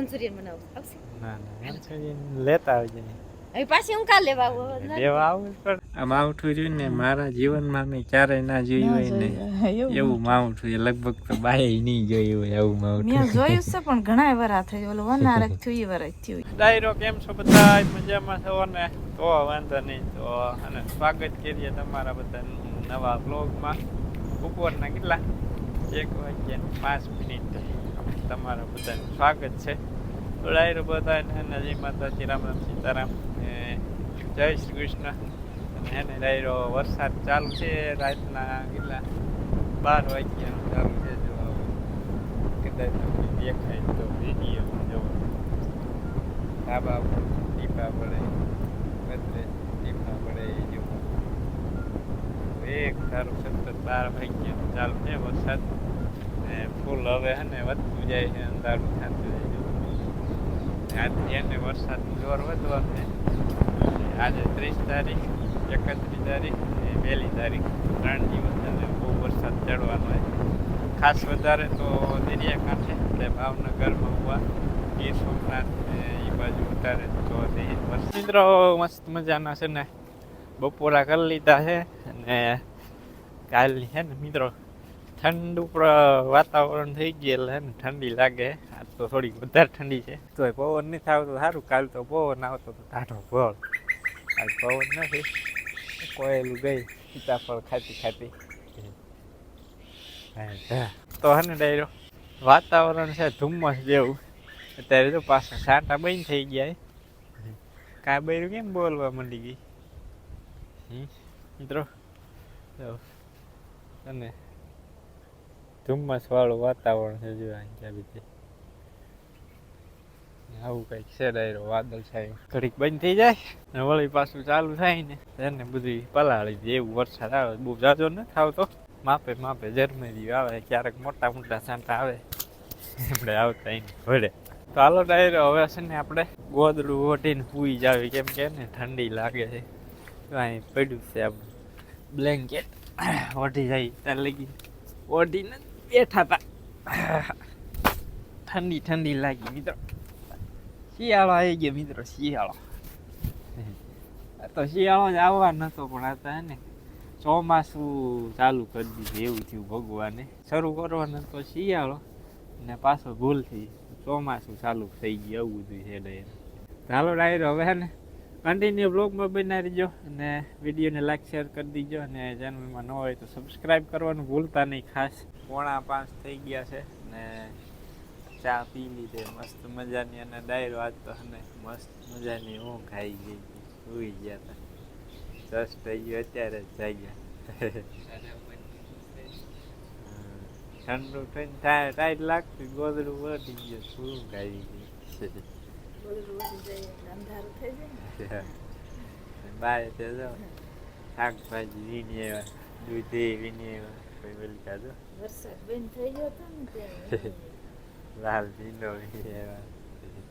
Manchurian બનાવું. આવશે. ના ના મંચુરિયન લેતા આવજે. હવે પાછી હું કાલ લેવા આવું લેવા આવું પણ આ માવઠું રહ્યું ને મારા જીવનમાં મેં ક્યારેય ના જોયું હોય ને એવું માવઠું લગભગ તો બાય નહીં જોયું હોય એવું માવઠું. મેં જોયું છે પણ ઘણા વરા થઈ ઓલો વનારક થયું એ વરા થયું. ડાયરો કેમ છો બધા મજામાં છો ને? તો વાંધો નહીં. તો અને સ્વાગત કરીએ તમારા બધા નવા બ્લોગમાં બપોરના કેટલા? એક વાગ્યા પાંચ મિનિટ. તમારા બધાનું સ્વાગત છે. ડાયરો બધાને અને જય માતાજી રામ રામ, સીતારામ. જય શ્રી કૃષ્ણ. અને ડાયરો વરસાદ ચાલુ છે, રાતના કેટલા બાર વાગ્યાનું ચાલુ છે જો કદાચ તમને દેખાય તો વીડિયો જોવો ધાબા ટીપા પડે, બધે ટીપા પડે એ જેવું એક ધારું સતત બાર વાગ્યા ચાલુ છે વરસાદ. ફૂલ હવે હે ને વધતું જાય છે અંધારું થતું જાય છે. આજથી એને વરસાદનું જોર વધવાનું આજે ત્રીસ તારીખ, એકત્રીસ તારીખ અને પહેલી તારીખ. ત્રણ દિવસ અને બહુ વરસાદ ચડવાનો હોય ખાસ વધારે તો દરિયાકાંઠે એટલે ભાવનગરમાં હોવા ગીર સોમનાથ એ બાજુ ઉતારે તો મિત્રો, મસ્ત મજાના છે ને. બપોરા કરી લીધા છે અને કાલની છે મિત્રો ઠંડુ ઉપર વાતાવરણ થઈ ગયું એટલે હે ને, ઠંડી લાગે. આજ તો થોડીક વધારે ઠંડી છે. તો પવન નથી આવતો, સારું, કાલ તો પવન આવતો તો ટાઢો ભળ આજ પવન નથી. કોયેલું ગઈ, સીતાફળ ખાતી ખાતી. તો હે ને ડાયરો, વાતાવરણ છે ધુમ્મસ જેવું. અત્યારે તો પાછા સાંટા બંધ થઈ ગયા કાંઈ બૈરું કેમ બોલવા માંડી ગઈ? મિત્રો. અને ધુમ્મસ વાળું વાતાવરણ છે જો આવું કંઈક છે ડાયરો, વાદળ છાયું ઘડીક બંધ થઈ જાય ને વળી પાછું ચાલુ થાય ને. એને બધી પલાળી દે એવું વરસાદ આવે, બહુ જાજો ન આવતો. માપે માપે જર્મરી આવે, ક્યારેક મોટા મોટા સાંટા આવે. આપણે આવતા એને ભળે તો હાલો ડાયરો, હવે છે ને આપણે ગોદડું ઓઢીને સૂઈ જાવી, કેમ કે ને ઠંડી લાગે છે. અહીં પડ્યું છે આપણું બ્લેન્કેટ ઓઢી જાય, ત્યાં લગી. ઓઢીને બેઠા હતા. ઠંડી ઠંડી લાગી, મિત્રો. શિયાળો આવી ગયો, મિત્રો, શિયાળો. તો શિયાળો જ આવવા નતો, પણ આ તો હે ને ચોમાસું ચાલુ કરી દીધું, એવું થયું ભગવાને. શરૂ કરવાનો તો શિયાળો, ને પાછો ભૂલથી ચોમાસું ચાલુ થઈ ગયું આવું બધું છે ડાયર ચાલો ડાયરો હવે ને કન્ટિન્યુ બ્લોગમાં બનાવી દેજો અને વિડીયોને લાઈક કરી દીજો, અને ચેનલમાં ન હોય તો સબસ્ક્રાઈબ કરવાનું ભૂલતા નહીં ખાસ. પોણા પાંચ થઈ ગયા છે ને ચા પી લીધે મસ્ત મજાની અને ડાયરો વાંચતો તો અને મસ્ત મજાની ઊંઘ આવી ગઈ સુઈ ગયા હતા જસ્ટ થઈ ગયું અત્યારે જ જાગ્યા. ઠંડુ ઠંડ થાય ટાઈટ લાગતું ગોદડું વટી ગયું શું ખાઈ ગયું બાય તે શાકભાજી વીણી આવ્યા દૂધી વીણી આવ્યા. કોઈ બોલી કાઢો વરસાદ બંધ થઈ ગયો હતો ને ત્યારે લાલ ભીંડો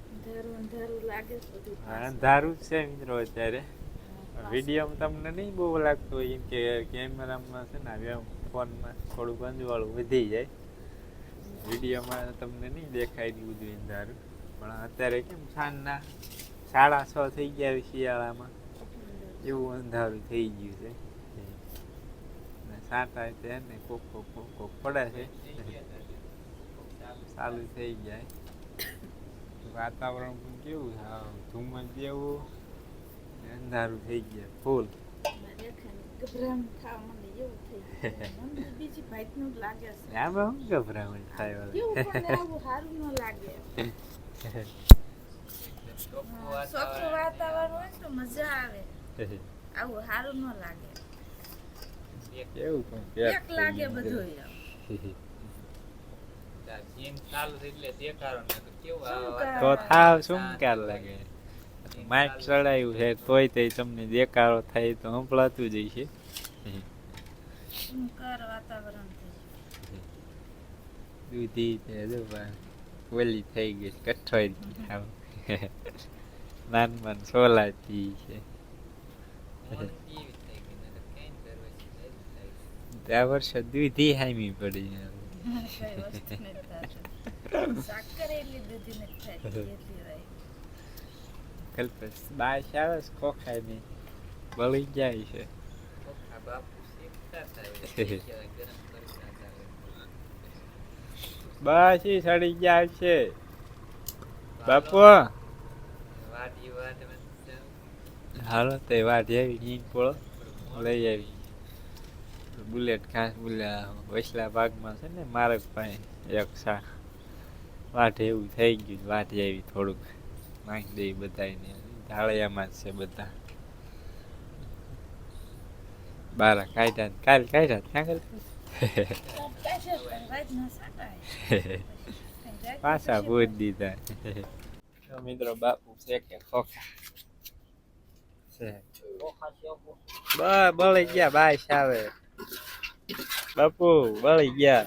અંધારું અંધારું લાગે છે બધું અંધારું જ છે મિત્રો અત્યારે વિડીયોમાં તમને નહીં બહુ લાગતું હોય એમ કે કેમેરામાં છે ને આવ્યા ફોનમાં થોડુંક અંજવાળું વધી જાય વિડીયોમાં તમને નહીં દેખાય એટલું બધું અંધારું પણ અત્યારે કેમ સાંજના સાડા છ થઈ ગયા શિયાળામાં એવું અંધારું થઈ ગયું છે સાંટા છે ને કોક કોક કોક કોક પડે છે. ચાલુ થઈ જાય. વાતાવરણ પણ કેવું છે? આમ ધુમ્મસ જેવું અંધારું થઈ ગયા. ફૂલ. ગભરામણ થાય વાતાવરણ. હોય તો મજા આવે. આવું સારું ન લાગે. કેવું પણ. એક લાગે બધું બધું. તો થાવ શું કાર લાગે? માઇક ચડાયું છે તોય તે તમને દેકારો થાય તો સંભળાતું જ છે. દૂધી જો ઓલી થઈ ગઈ છે, કઠોળ થાવ નાનમાં સોલાતી છે આ વર્ષે દૂધી હામી પડી કઈ વસ્તુ નથી થતી. સાકર એટલી દૂધી નથી ખાતી એટલી હોય. કલ્પેશ બાય આવે છે કોખાય નહીં બળી જાય છે. બસ ઈ સડી જાય છે. બાપુ. હાલો તે વાત આવી ઈટ પોળો. લઈ આવી. બુલેટ ખાસ બુલા વસલા ભાગમાં છે ને મારક પાસે એક વાટ એવું થઈ ગયું વાટ આવી થોડુંક માંગી દઈ બધાને ઢાળિયામાં જ છે બધા. બારા કાઢ્યા કાલ કાઢ્યા રાતના સાટાય. પાછા ભૂત દીધા. મિત્રો બાપુ છે કે ખોખા? છે. બ- બળી ગયા બાય આવે. બાપુ બળી ગયા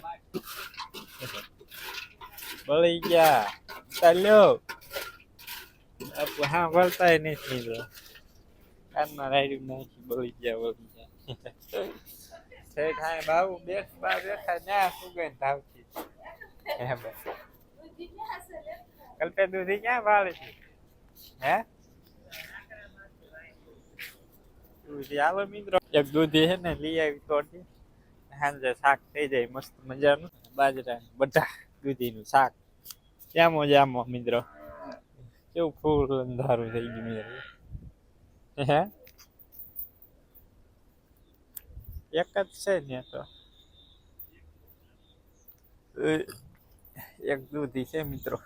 બળી ગયા ચાલ્યો બાપુ હા વળતાય નથી કાનમાં રાયડું નાખી બળી ગયા બળી ગયા શેઠ હા બાબુ બેસ બા બેઠા ન્યા સુગંધ આવતી હે બસ કલ્પે દૂધી ક્યાં વાળે છે હે દૂધી આવો મિત્રો એક દૂધી છે ને લઈ આવી તોડી સાંજે શાક થઈ જાય મસ્ત મજાનું. બાજરા બધા દૂધીનું શાક. જામો જામો મિત્રો. કેવું ફૂલ અંધારું થઈ ગયું મિત્રો હે? એક જ છે ને તો. એક દૂધી છે મિત્રો.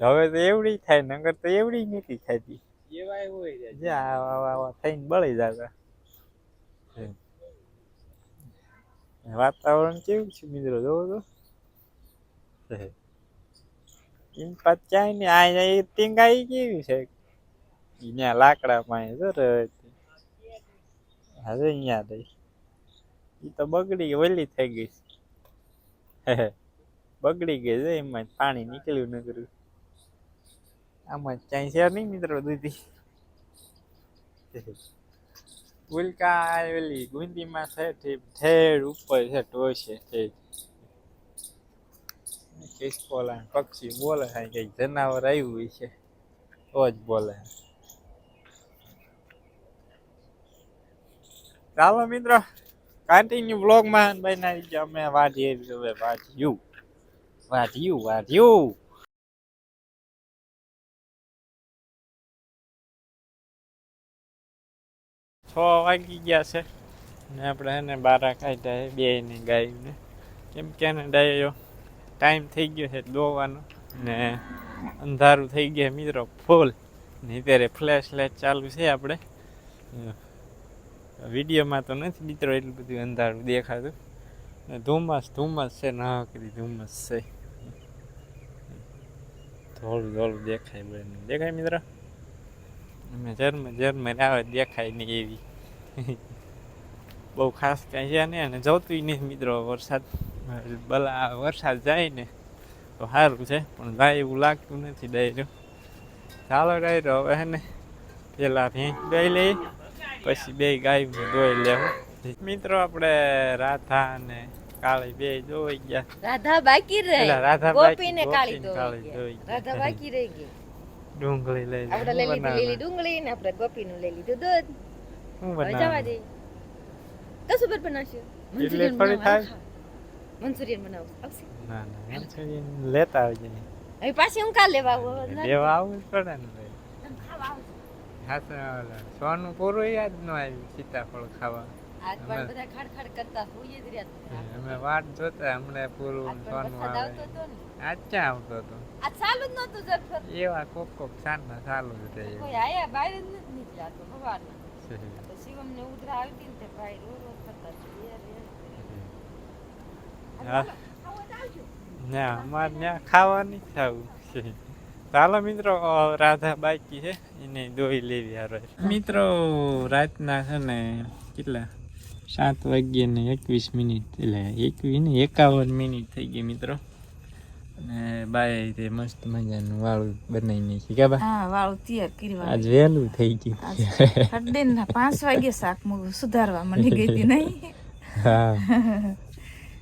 હવે તો એવડી થાય નગર તો એવડી નથી થતી જે આવા આવા આવા થઈને બળી જતા વાતાવરણ કેવું છે મિત્રો જોવો તો એમ પાછ ક્યાંય ને આ એ ટીંગાઈ કેવી છે અહીંયા લાકડા પાસે જો રે હવે અહીંયા દઈ એ તો બગડી ગઈ વલી થઈ ગઈ છે બગડી ગઈ છે એમાં પાણી નીકળ્યું ન કર્યું આમાં ક્યાંય છે નહીં મિત્રો દૂધી. ઉલ્કા આવેલી ગુંદીમાં છે ઠીક ઠેર ઉપર છે ટોશે ઠેર કિસકોલા પક્ષી બોલે છે કંઈક જનાવર આવ્યું છે, તો જ બોલે ચાલો મિત્રો કન્ટિન્યુ બ્લોગમાં બનાવી ગયા. અમે વાઢીએ વાઢ્યું. વાઢ્યું વાઢ્યું. છ વાગી ગયા છે. ને આપણે એને બારા કાઢ્યા છે, બે ને ગાયને કેમ કે એને ડાયો ટાઈમ થઈ ગયો છે દોવાનો. ને અંધારું થઈ ગયા મિત્રો, ફૂલ. ને અત્યારે ફ્લેશ લાઇટ ચાલુ છે આપણે. વિડીયોમાં તો નથી મિત્રો એટલું બધું અંધારું દેખાતું. ને ધુમ્મસ ધુમ્મસ છે નાકરી ધુમ્મસ છે. ધોળું ધોળું દેખાય બને દેખાય મિત્રો? અમે જર્મ જર્મ આવે દેખાય નહીં એવી. બહુ ખાસ કાંઈ છે નહીં અને જોતું નહીં મિત્રો વરસાદ. ભલા વરસાદ જાય ને તો સારું છે પણ જાય એવું લાગતું નથી ડાયરો. ચાલો ડાયરો હવે હે ને પેલા ભેંસ દોઈ લઈ પછી બે ગાય દોઈ લેવું મિત્રો આપણે રાધા અને કાળી બે જોઈ ગયા. રાધા બાકી રહી. રાધા બાકી, ને કાળી ગયા. ગયા. રાધા બાકી રહી ગઈ ડુંગળી લઈ આપણે લઈ લીધી લીલી ડુંગળી ને આપણે ગોપી નું લઈ લીધું દૂધ શું હવે જવા દે કશું પર બનાવશું મંચુરિયન થોડી થાય? મંચુરિયન બનાવું આવશે ના ના મંચુરિયન લેતા આવજે હવે પાછી હું કાલ લેવા આવું લેવા આવવું પડે ને. હા તો સોનું પૂરું યાદ ન આવ્યું સીતાફળ ખાવા અમે- વાટ જોતા હમણાં પૂરું સોનું આવે ક્યાં આવતો હતો આજ ચાલુ જ નહોતું જરફર એવા કોક કોક સાંજના ચાલુ જ રહે. કોઈ આયા બહાર જ નથી નીકળ્યા તો તો શિવમ ઉધરા તે ભાઈ રો રો. ના અમારે ત્યાં ખાવાની ખાવું છે. ચાલો મિત્રો રાધા બાકી છે. એને દોઈ લેવી હારે. મિત્રો રાતના છે ને કેટલા? સાત વાગ્યે ને એકવીસ મિનિટ એટલે એકવીસ ને એકાવન મિનિટ થઈ ગઈ મિત્રો. અને બાય તે મસ્ત મજાનું વાળું બનાવી નાખી. કે બા? હા વાળું તૈયાર કરી આજ વહેલું થઈ ગયું. હડે ના પાંચ વાગે શાક મૂકું સુધારવા મને ગઈ હતી નહીં. હા.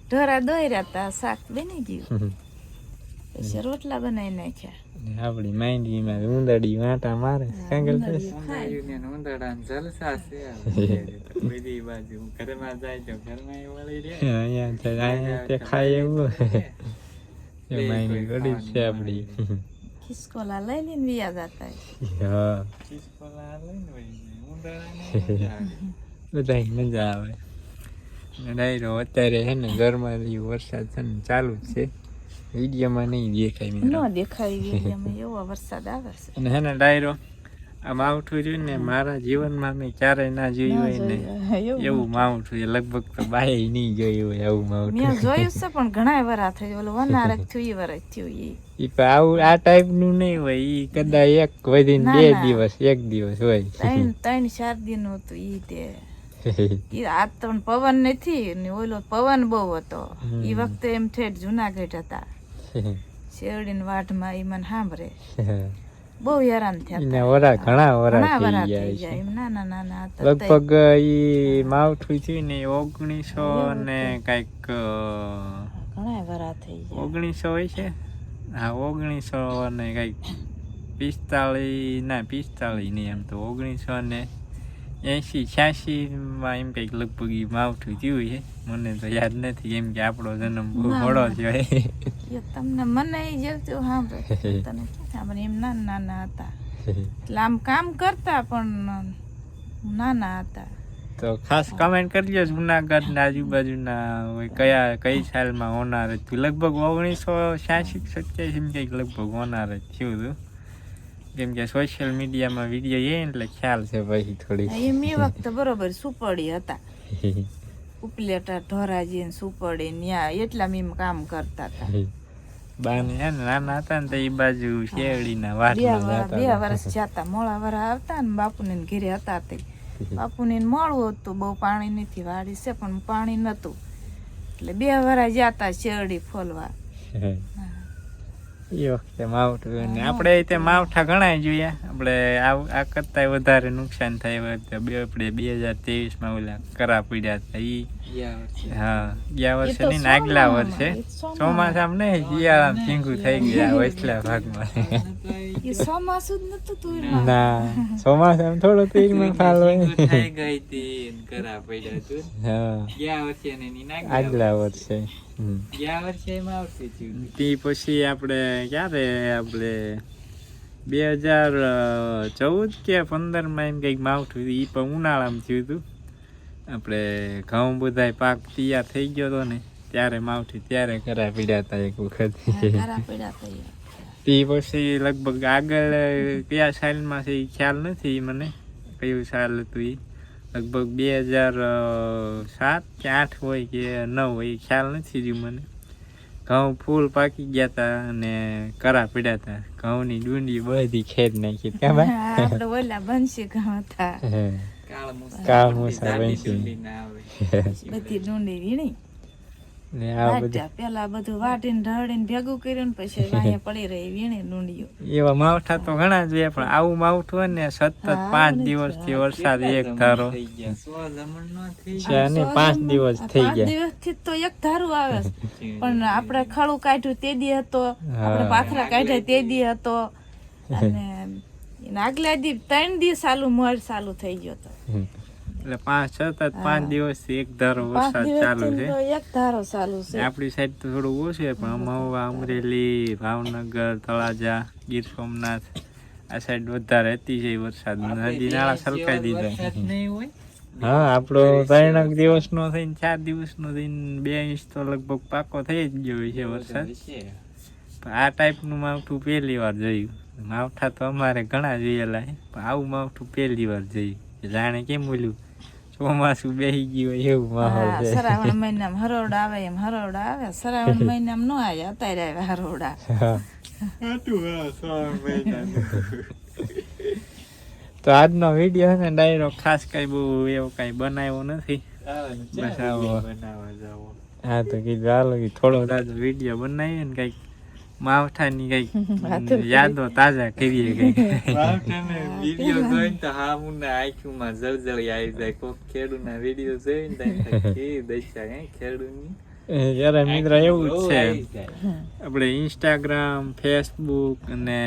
ઢોરા દોર્યા તા શાક બની ગયું. પછી રોટલા બનાવી નાખ્યા. આપડી માંડવીમાં ઉંદરડી વાંટા મારે. કાંગલ ઉંદરડા જલસા છે. બધી બાજુ ઘરમાં જાય તો ઘરમાં વળી અહીંયા ખાય એવું. એ માંડવી ગળી જ છે આપડી ખિસકોલા લઈ લઈને વિયા જતા હા. ચીસકોલા લઈને વળી જાય. ઉંદરડાને મજા આવે. ડાયરો અત્યારે છે ને ઘરમાં વરસાદ છે ને ચાલુ જ છે. વિડીયોમાં નહીં દેખાય ન દેખાય એમાં એવો વરસાદ આવે છે. અને હે ને ડાયરો આ માવઠું જોયું ને મારા જીવનમાં મેં ક્યારેય ના જોયું હોય ને. એવું માવઠું. લગભગ તો બાય નહીં જોયું હોય આવું મેં જોયું છે પણ ઘણા વરા થઈ ઓલું વનારક થયું ઈ વરસ થયું ઈ. ઈ ટાઈપ આવું આ ટાઈપનું નહીં હોય ઈ કદાચ એક વધીને બે દિવસ એક દિવસ હોય. ત્રણ ત્રણ ચાર દિન હતું ઈ તે. ઈ આ તો પવન નથી ને ઓલો પવન બહુ હતો. ઈ વખતે એમ ઠેઠ જુનાગઢ હતા. શેરડીન વાઢમાં ઈ મને સાંભળે. બહુ હેરાન થયા ને. વરા ઘણા વરા થઈ ગયા છે. એમ નાના નાના હતા તઈ. લગભગ ઈ માવઠું થયું ને ઓગણીસો ને કંઈક ઘણા વરા થઈ ગયા. ઓગણીસો હોય છે? હા ઓગણીસો ને કંઈક પિસ્તાળીસ ના પિસ્તાળીસ નહીં એમ તો ઓગણીસો ને એંશી છ્યાસી માં એમ કંઈક લગભગ એ માવઠું થયું છે. મને તો યાદ નથી કેમ કે આપણો જન્મ બહુ ના. થયો તમને મને એ જેવું સાંભળે. તને સાંભળે એમ નાના નાના હતા. એટલે આમ કામ કરતા પણ નાના હતા. તો ખાસ કમેન્ટ કરજો જુનાગઢ ના આજુબાજુના હોય કયા કઈ સાલમાં હોનાર જ લગભગ ઓગણીસો છ્યાસી સત્યાસી એમ કંઈક લગભગ હોનાર જ થયું હતું. કેમ કે સોશિયલ મીડિયામાં વીડિયો એ એટલે ખ્યાલ છે પછી થોડી. એમ એ વખતે બરોબર સુપડી હતા. ઉપલેટા ઢોરાજી ને સુપડી ન્યા એટલા મીમ કામ કરતા હતા. બાને હે ને નાના હતા ને તો એ બાજુ શેરડીના વાટમાં બે વર્ષ જતા મોડા વરા આવતા ને બાપુને ને ઘરે હતા તે. બાપુને ને મળવું હતું બહુ પાણી નથી વાડી છે પણ પાણી નતું. એટલે બે વરા જતા શેરડી ફોલવા. એ વખતે માવઠું ને. આપણે તે માવઠા ઘણા જોયા આપણે આ કરતા વધારે નુકસાન થાય બે આપણે બે હજાર ત્રેવીસમાં ઓલા કરા પડ્યા હતા વર્ષે. હા ગયા વર્ષે નહીં ને આગલા વર્ષે. ચોમાસામાં નહીં શિયાળામાં ચીંગું થઈ ગયા વચલા ભાગમાં. ચોમાસું જ નતું તું ના ચોમાસામાં થોડો તીરમાં ફાલ હોય. થઈ ગઈ તી કરા પડ્યા હતું. હા. ગયા વર્ષે ને એની ના ગયા આગલા વર્ષે. ગયા વર્ષે એમાં આવશે થયું તે પછી આપણે ક્યારે આપણે બે હજાર ચૌદ કે પંદરમાં એમ કંઈક માવઠું એ પણ ઉનાળામાં થયું હતું. આપણે ઘઉં બધાય પાક તૈયાર થઈ ગયો હતો ને ત્યારે માવઠી ત્યારે કરા પીડ્યા હતા એક વખત. તા પછી લગભગ આગળ કયા સાલમાં છે એ ખ્યાલ નથી મને કયું સાલ હતું એ. લગભગ બે હજાર સાત કે આઠ હોય કે નવ હોય એ ખ્યાલ નથી રહ્યું મને. ઘઉં ફૂલ પાકી ગયા હતા અને કરા પીડ્યા હતા. ઘઉંની ડુંડી બધી ખેડ નાખી કા ભાઈ? ઓલા બનશે ઘઉં હતા. કાળ મુસા આવે બધી ડુંડી વીણી ને આ બધા પેલા બધું વાટીને ઢળીને ભેગું કર્યું ને પછી વાંહે પડી રહી વીણી ડુંડીઓ એવા માવઠા તો ઘણા જોયા પણ આવું માવઠું હોય ને સતત પાંચ દિવસથી વરસાદ એક ધારો થઈ ગયા સો જમણ નો થઈ છે અને પાંચ દિવસ થઈ પાંચ ગયા દિવસથી તો એક ધારું આવે પણ આપણે ખડું કાઢ્યું તે દી હતો આપણે પાથરા કાઢ્યા તે દી હતો અને આગલા દી ત્રણ દિવસ ચાલુ મર ચાલુ થઈ ગયો હતો એટલે પાંચ સતત પાંચ દિવસ એક ધારો વરસાદ ચાલુ છે. એક ધારો ચાલુ છે. આપણી સાઈડ તો થોડું ઓછું છે પણ મહુવા અમરેલી ભાવનગર તળાજા ગીર સોમનાથ આ સાઈડ વધારે હતી છે વરસાદ. નદી નાળા સરકાઈ દીધા. હા આપણો ત્રણેક દિવસનો થઈને ચાર દિવસ નો થઈને બે ઇંચ તો લગભગ પાકો થઈ જ ગયો હોય છે. વરસાદ આ ટાઈપનું માવઠું પહેલી વાર જોયું. માવઠા તો અમારે ઘણા જોયેલા પણ આવું માવઠું પહેલી વાર જોયું જાણે કેમ બોલ્યું ચોમાસું બેસી ગયું હોય એવું માહોલ છે. શ્રાવણ મહિનામાં હરોડા આવે એમ હરોડ આવે. શ્રાવણ મહિનામાં નો આવે અત્યારે આવે હરોડા. તો આજનો વીડિયો છે ને ડાયરો ખાસ કઈ બહુ એવો કઈ બનાવ્યો નથી. બસ આવો. હા તો કીધું હાલો થોડો રાજ વીડિયો બનાવીએ ને કંઈક માવઠાની કંઈક યાદો તાજા કરીએ કંઈક. બાળકોને વીડિયો જોઈને તો હામુના આંખોમાં જળજળી આવી જાય. કોક ખેડૂના વીડિયો જોઈને તો એમ થાય, હે ખેડૂની? જ્યારે મિત્ર એવું જ છે. આપણે ઇન્સ્ટાગ્રામ ફેસબુક અને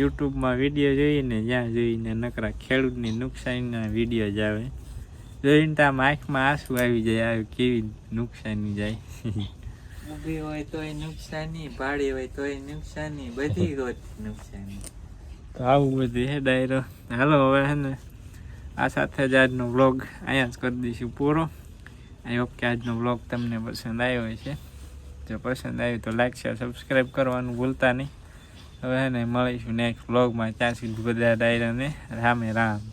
યુટ્યુબમાં વીડિયો જોઈએ જ્યાં જોઈને નકરા ખેડૂતની નુકસાનીના વીડિયો જ આવે. જોઈને તો આમ આંખમાં આંસુ આવી જાય આવી કેવી નુકસાની જાય. ઊભી હોય તોય નુકસાની ભાડી હોય તોય નુકસાની, બધી રોજ નુકસાની. તો આવું બધું હે ડાયરો. હાલો, હવે હે ને આ સાથે જ આજનો વ્લોગ અહીંયા જ કરી દઈશું પૂરો. આઈ હોપ કે આજનો વ્લોગ તમને પસંદ આવ્યો હશે. જો પસંદ આવ્યું તો લાઈક શેર સબસ્ક્રાઈબ કરવાનું ભૂલતા નહીં. હવે હે ને મળીશું નેક્સ્ટ વ્લોગમાં ત્યાં સુધી બધા ડાયરાને રામે રામ.